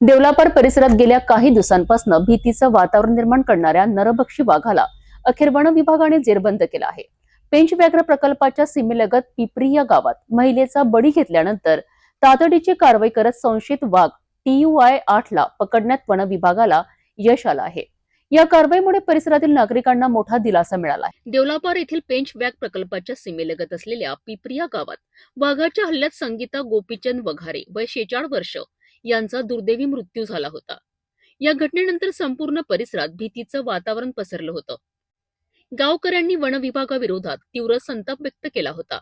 देवलापर परिसरात गेल्या काही दिवसांपासून भीतीचं वातावरण निर्माण करणाऱ्या नरभक्षी वाघाला अखेर वन विभागाने जेरबंद केला आहे. पेंच व्याघ्र प्रकल्पाच्या सीमेलगत पिपरी या गावात महिलेचा बळी घेतल्यानंतर तातडीची कारवाई करत संशयित वाघ टीयूआय आठ ला पकडण्यात वन विभागाला यश आलं आहे. या कारवाईमुळे परिसरातील नागरिकांना मोठा दिलासा मिळाला आहे. देवलापार येथील पेंच व्याघ्र प्रकल्पाच्या सीमेलगत असलेल्या पिपरिया गावात वाघाच्या हल्ल्यात संगीता गोपीचंद वघारे वय शेचाळ वर्ष यांचा दुर्दैवी मृत्यू झाला होता. या घटनेनंतर संपूर्ण परिसरात भीतीचं वातावरण पसरलं होतं. गावकऱ्यांनी वन विभागाविरोधात तीव्र संताप व्यक्त केला होता.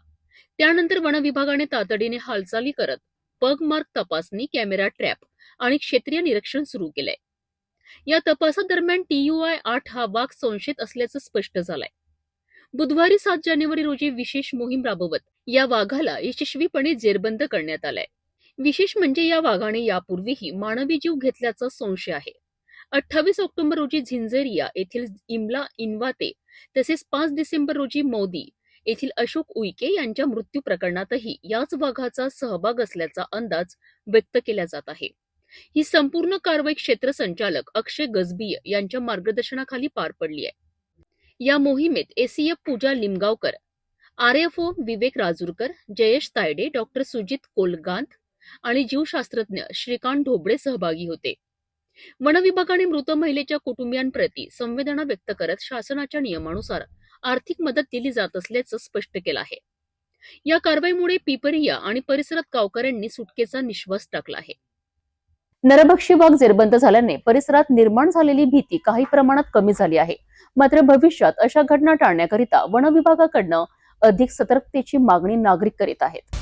त्यानंतर वन विभागाने तातडीने हालचाली करत पगमार्क तपासणी कॅमेरा ट्रॅप आणि क्षेत्रीय निरीक्षण सुरू केलंय. या तपासादरम्यान टीयूआय आठ हा वाघ संशयित असल्याचं स्पष्ट झालंय. बुधवारी सात जानेवारी रोजी विशेष मोहीम राबवत या वाघाला यशस्वीपणे जेरबंद करण्यात आलाय. विशेष म्हणजे या वाघाने यापूर्वीही मानवी जीव घेतल्याचा संशय आहे. अठ्ठावीस ऑक्टोबर रोजी झिंझेरिया येथील इमला इनवाते तसेच पाच डिसेंबर रोजी मोदी येथील अशोक उईके यांच्या मृत्यू प्रकरणातही याच वाघाचा सहभाग असल्याचा अंदाज व्यक्त केला जात आहे. ही संपूर्ण कारवाई क्षेत्र संचालक अक्षय गजबीय यांच्या मार्गदर्शनाखाली पार पडली आहे. या मोहिमेत ACF Pooja Limgaonkar RFO Vivek Rajurkar Jayesh Tayde doctor Sujit Kolgant आणि जीवशास्त्रज्ञ श्रीकांत ढोबळे सहभागी होते. वनविभागाने मृत महिलेच्या कुटुंबियांप्रती संवेदना व्यक्त करत शासनाच्या नियमानुसार आर्थिक मदत दिली जात असल्याचं स्पष्ट केलं आहे. या कारवाईमुळे पिपरिया आणि परिसरात गावकऱ्यांनी सुटकेचा निश्वास टाकला आहे. नरभक्षी वाघ जेरबंद झाल्याने परिसरात निर्माण झालेली भीती काही प्रमाणात कमी झाली आहे. मात्र भविष्यात अशा घटना टाळण्याकरिता वनविभागाकडनं अधिक सतर्कतेची मागणी नागरिक करीत आहेत.